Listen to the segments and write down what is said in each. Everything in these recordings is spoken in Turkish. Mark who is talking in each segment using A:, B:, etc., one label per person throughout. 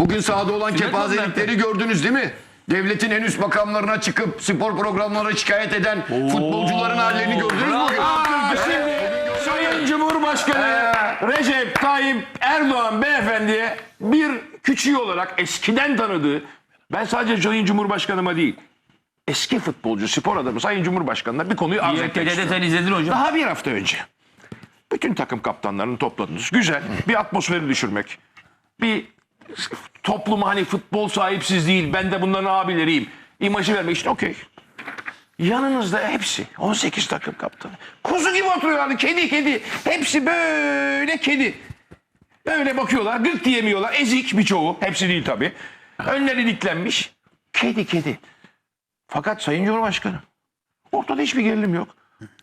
A: Bugün sahada olan kepazelikleri gördünüz değil mi? Devletin en üst makamlarına çıkıp spor programlarına şikayet eden futbolcuların hallerini gördünüz mü bugün?
B: Şimdi Sayın Cumhurbaşkanı Recep Tayyip Erdoğan beyefendiye bir küçüğü olarak eskiden tanıdığı ben sadece Sayın Cumhurbaşkanıma değil eski futbolcu spor adamı Sayın Cumhurbaşkanı'na bir konuyu arz etmek istiyorum.
C: sen izledin hocam.
B: Daha bir hafta önce bütün takım kaptanlarını topladınız. Güzel bir atmosferi düşürmek. Bir topluma hani futbol sahipsiz değil ben de bunların abileriyim imajı vermek için okey. Yanınızda hepsi 18 takım kaptanı. Kuzu gibi oturuyorlardı kedi kedi. Hepsi böyle kedi. Öyle bakıyorlar gık diyemiyorlar. Ezik birçoğu. Hepsi değil tabii. Önleri diklenmiş. Kedi kedi. Fakat Sayın Cumhurbaşkanı ortada hiçbir gerilim yok.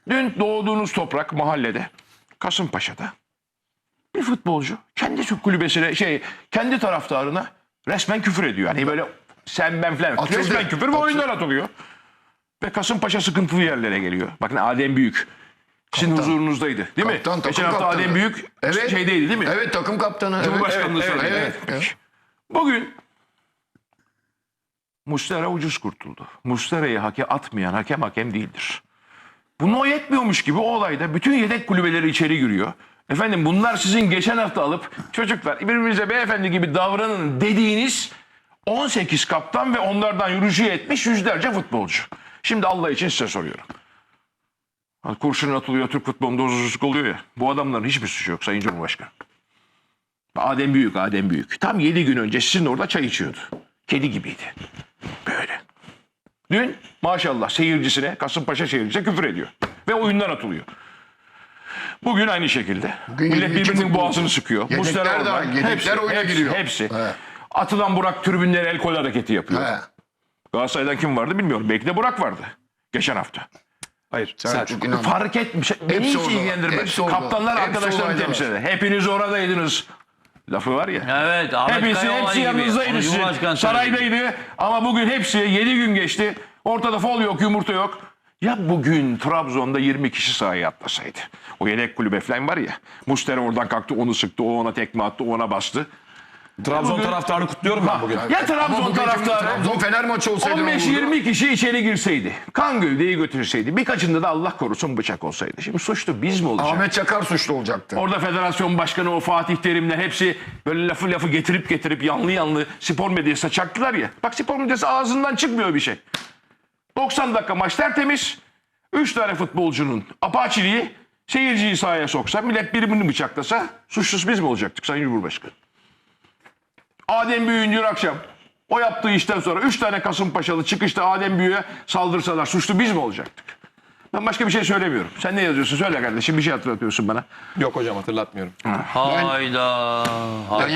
B: Dün doğduğunuz toprak mahallede Kasımpaşa'da bir futbolcu kendi kulübesine şey kendi taraftarına resmen küfür ediyor. Hani böyle sen ben falan
A: Atıldı.
B: resmen küfür ve oyundan atılıyor. Ve Kasımpaşa sıkıntılı yerlere geliyor. Bakın Adem Büyük sizin
A: Kaptan.
B: huzurunuzdaydı değil mi?
A: Kaptan, takım
B: Geçen hafta
A: kaptanı.
B: Adem Büyük
A: Evet.
B: şeydeydi değil mi?
A: Evet takım kaptanı.
B: Cumhurbaşkanlığı
A: evet,
B: sarayında.
A: evet, evet.
B: Bugün Mustera ucuz kurtuldu. Mustera'yı hake atmayan hakem hakem değildir. Bunu o yetmiyormuş gibi o olayda bütün yedek kulübeleri içeri giriyor. Efendim bunlar sizin geçen hafta alıp çocuklar birbirinize beyefendi gibi davranın dediğiniz 18 kaptan ve onlardan yürüyüşü etmiş yüzlerce futbolcu. Şimdi Allah için size soruyorum. Kurşun atılıyor Türk futbolunda huzursuzluk oluyor ya. Bu adamların hiçbir suçu yok Sayın Cumhurbaşkanı. Adem Büyük, Adem Büyük. Tam 7 gün önce sizin orada çay içiyordu. Kedi gibiydi. Böyle. Dün maşallah seyircisine, Kasımpaşa seyircisine küfür ediyor. Ve oyundan atılıyor. Bugün aynı şekilde.
A: Bugün
B: Millet
A: 22
B: birbirinin
A: futbolcu.
B: boğazını sıkıyor.
A: Yedekler
B: Muslera
A: de
B: orada.
A: yedekler oyuna
B: hepsi,
A: giriyor.
B: Hepsi.
A: He.
B: Atılan Burak tribünlere el kol hareketi yapıyor.
A: He.
B: Galatasaray'dan kim vardı bilmiyorum. Belki de Burak vardı. Geçen hafta. Hayır.
A: Selçuk İnan.
B: Fark etmiş. Beni
A: Hepsi
B: hiç ilgilendirmez.
A: Hepsi orada.
B: Kaptanlar
A: Hepsi
B: arkadaşlarını temsil eder. Hepiniz oradaydınız. Lafı var ya.
C: Evet Ahmet
B: Hepsi,
C: Kaya
B: hepsi
C: olayı gibi.
B: yanınızdaydı
C: Onu
B: sizin.
C: Cumhurbaşkanı söyledi.
B: Saraydaydı ama bugün hepsi 7 gün geçti. Ortada fol yok, yumurta yok. Ya bugün Trabzon'da 20 kişi sahaya atlasaydı. O yedek kulübe falan var ya. Mustera oradan kalktı onu sıktı. O ona tekme attı. O ona bastı.
D: Trabzon
B: Bugün-
D: taraftarını kutluyorum ben bugün.
B: Ya Trabzon taraftarı
A: Trabzon Fener maçı olsaydı ne olurdu?
B: 15-20 kişi içeri girseydi. Kan gövdeyi götürseydi. Birkaçında da Allah korusun bıçak olsaydı. Şimdi suçlu biz mi olacak?
A: Ahmet Çakar suçlu olacaktı.
B: Orada federasyon başkanı o Fatih Terimler hepsi böyle lafı lafı getirip getirip yanlı yanlı spor medyasına çaktılar ya. Bak spor medyası ağzından çıkmıyor bir şey. 90 dakika maç tertemiz. 3 tane futbolcunun apaçiliği seyirciyi sahaya soksa millet birbirini bıçaklasa suçsuz biz mi olacaktık Sayın Cumhurbaşkanı? Adem Büyük'ün dün akşam o yaptığı işten sonra 3 tane Kasımpaşalı çıkışta Adem Büyük'e saldırsalar suçlu biz mi olacaktık? Ben başka bir şey söylemiyorum. Sen ne yazıyorsun? Söyle kardeşim bir şey hatırlatıyorsun bana.
D: Yok hocam hatırlatmıyorum.
C: Hayda.
A: Ben